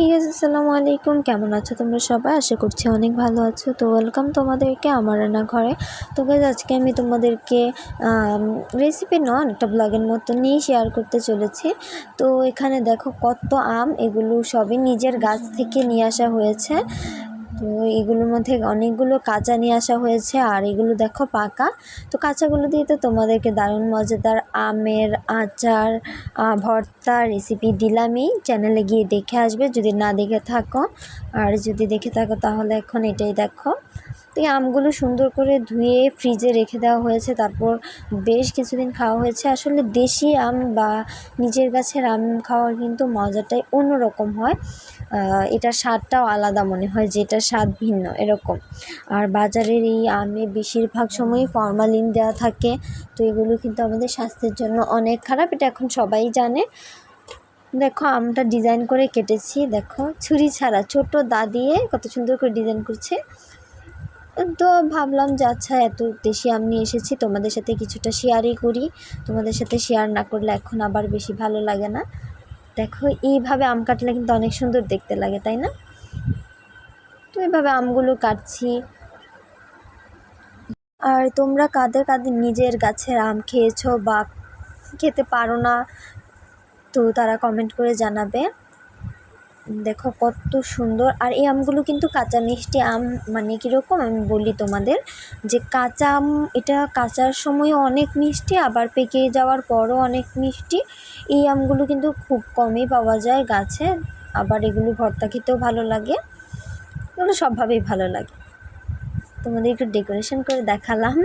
ঠিক আছে আসসালামু আলাইকুম। কেমন আছো তোমরা সবাই? আশা করছি অনেক ভালো আছো। তো ওয়েলকাম তোমাদেরকে আমার রান্না ঘরে তো গাইজ আজকে আমি তোমাদেরকে রেসিপি নন একটা ব্লগের মতো নিয়ে শেয়ার করতে চলেছি। তো এখানে দেখো কত আম, এগুলো সবই নিজের গাছ থেকে নিয়ে আসা হয়েছে। তো এগুলোর মধ্যে অনেকগুলো কাঁচা নিয়ে আসা হয়েছে, আর এগুলো দেখো পাকা। তো কাঁচাগুলো দিয়ে তো তোমাদেরকে দারুণ মজাদার আমের আচার ভর্তা রেসিপি দিলামই। চ্যানেলে গিয়ে দেখে আসবে, যদি না দেখে থাকো। আর যদি দেখে থাকো তাহলে এখন এটাই দেখো। এই আমগুলো সুন্দর করে ধুয়ে ফ্রিজে রেখে দেওয়া হয়েছে, তারপর বেশ কিছুদিন খাওয়া হয়েছে। আসলে দেশি আম বা নিজের গাছের আম খাওয়ার কিন্তু মজাটাই অন্যরকম হয়। এটার স্বাদটাও আলাদা মনে হয় যেটা স্বাদ ভিন্ন, এরকম। আর বাজারের এই আমে বেশিরভাগ সময়ই ফরমালিন দেওয়া থাকে, তো এগুলো কিন্তু আমাদের স্বাস্থ্যের জন্য অনেক খারাপ, এটা এখন সবাই জানে। দেখো, আমটা ডিজাইন করে কেটেছি, দেখো, ছুরি ছাড়া, ছোট দা দিয়ে কত সুন্দর করে ডিজাইন করছে। তো ভাবলাম যে আচ্ছা এত দেশি আমি এসেছি, তোমাদের সাথে কিছুটা শেয়ারই করি। তোমাদের সাথে শেয়ার না করলে এখন আবার বেশি ভালো লাগে না। দেখো, এইভাবে আম কাটলে কিন্তু অনেক সুন্দর দেখতে লাগে, তাই না? তো এইভাবে আমগুলো কাটছি। আর তোমরা কাদের কাদের নিজের গাছের আম খেয়েছো বা খেতে পারো না, তো তারা কমেন্ট করে জানাবে। দেখো কত সুন্দর। আর এই আমগুলো কিন্তু কাঁচা মিষ্টি আম মানে কীরকম আমি বলি তোমাদের, যে কাঁচা আম, এটা কাঁচার সময়ও অনেক মিষ্টি, আবার পেকে যাওয়ার পরও অনেক মিষ্টি। এই আমগুলো কিন্তু খুব কমই পাওয়া যায় গাছে, আবার এগুলো ভর্তা খেতেও ভালো লাগে। এগুলো সবভাবেই ভালো লাগে। তোমাদের একটু ডেকোরেশন করে দেখালাম।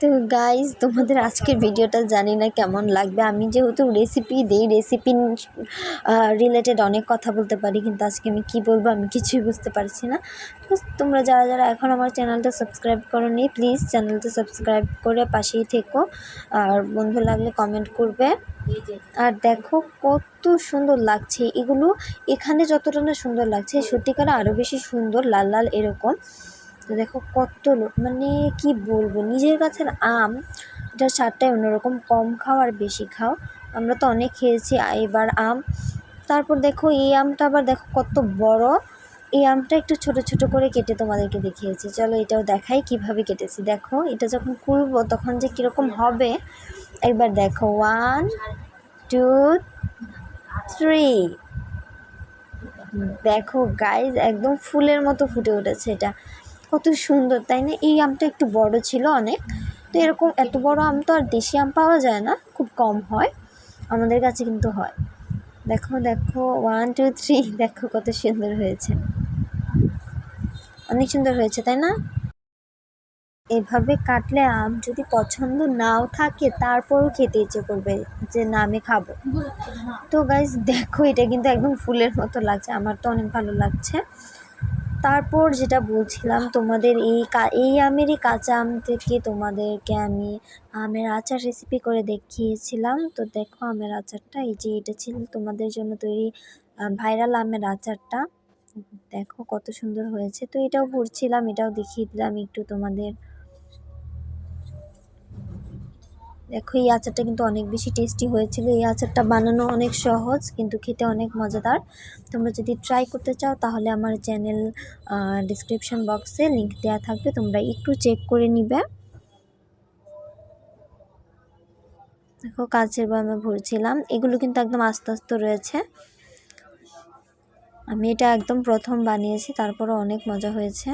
তো গাইজ তোমাদের আজকের ভিডিওটা জানি না কেমন লাগবে। আমি যেহেতু রেসিপি দিই রেসিপি রিলেটেড অনেক কথা বলতে পারি, কিন্তু আজকে আমি কি বলব আমি কিছুই বুঝতে পারছি না। তো তোমরা যারা যারা এখন আমার চ্যানেলটা সাবস্ক্রাইব করো নি প্লিজ চ্যানেলটা সাবস্ক্রাইব করে পাশেই থেকো। আর বন্ধু লাগলে কমেন্ট করবে। আর দেখো কত সুন্দর লাগছে এগুলো। এখানে যতটা না সুন্দর লাগছে, সত্যিকার আরও বেশি সুন্দর, লাল লাল এরকম। তো দেখো কত লোক মানে কি বলব, নিজের গাছের আম এটার স্বাদটাই অন্যরকম, কম খাও আর বেশি খাও। আমরা তো অনেক খেয়েছি, এবার আম। তারপর দেখো, এই আমটা আবার দেখো কত বড়। এই আমটা একটু ছোট ছোট করে কেটে তোমাদেরকে দেখিয়েছি। চলো এটাও দেখাই কীভাবে কেটেছি। দেখো, এটা যখন খুলবো তখন যে কীরকম হবে। একবার দেখো ওয়ান টু থ্রি দেখো গাইজ একদম ফুলের মতো ফুটে উঠেছে এটা। কত সুন্দর, তাই না? এই আমটা একটু বড় ছিল অনেক। তো এরকম এত বড় আম তো আর দেশি আম পাওয়া যায় না, খুব কম হয়। আমাদের কাছে কিন্তু হয়। দেখো দেখো ওয়ান টু থ্রি দেখো কত সুন্দর হয়েছে। অনেক সুন্দর হয়েছে, তাই না? এভাবে কাটলে আম যদি পছন্দ নাও থাকে, তারপরও খেতে ইচ্ছে করবে যে না, আমি খাব। তো গাইজ দেখো, এটা কিন্তু একদম ফুলের মতো লাগছে। আমার তো অনেক ভালো লাগছে। তারপর যেটা বলছিলাম, তোমাদের এই কা- এই আমেরই কাঁচা আম থেকে তোমাদেরকে আমি আমের আচার রেসিপি করে দেখিয়েছিলাম। তো দেখো আমের আচারটা, এই যে এটা ছিল তোমাদের জন্য তৈরি ভাইরাল আমের আচারটা। দেখো কত সুন্দর হয়েছে। তো এটাও ভরছিলাম এটাও দেখিয়ে দিলাম, একটু তোমাদের দেখো, এই আচারটা কিন্তু অনেক বেশি টেস্টি হয়েছিল। এই আচারটা বানানো অনেক সহজ, কিন্তু খেতে অনেক মজাদার। তোমরা যদি ট্রাই করতে চাও, তাহলে আমার চ্যানেল ডিসক্রিপশন বক্সে লিংক দেওয়া থাকবে। তোমরা একটু চেক করে নিবে। দেখো কাচের বামে ভরছিলাম। এগুলো কিন্তু একদম আস্তে আস্তে রয়েছে। আমি এটা একদম প্রথম বানিয়েছি তারপরে অনেক মজা হয়েছে।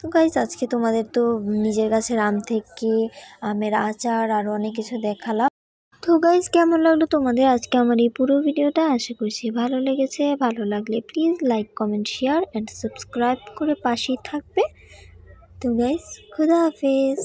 তো গাইজ আজকে তোমাদের তো নিজের গাছের আম থেকে আমের আচার আর অনেক কিছু দেখালাম। তো গাইজ কেমন লাগল তোমাদের আজকে আমার এই পুরো ভিডিওটা? আশা করছি ভালো লেগেছে। ভালো লাগলে please like comment share and subscribe করে পাশেই থাকবে। তো গাইজ খুদা হাফেজ।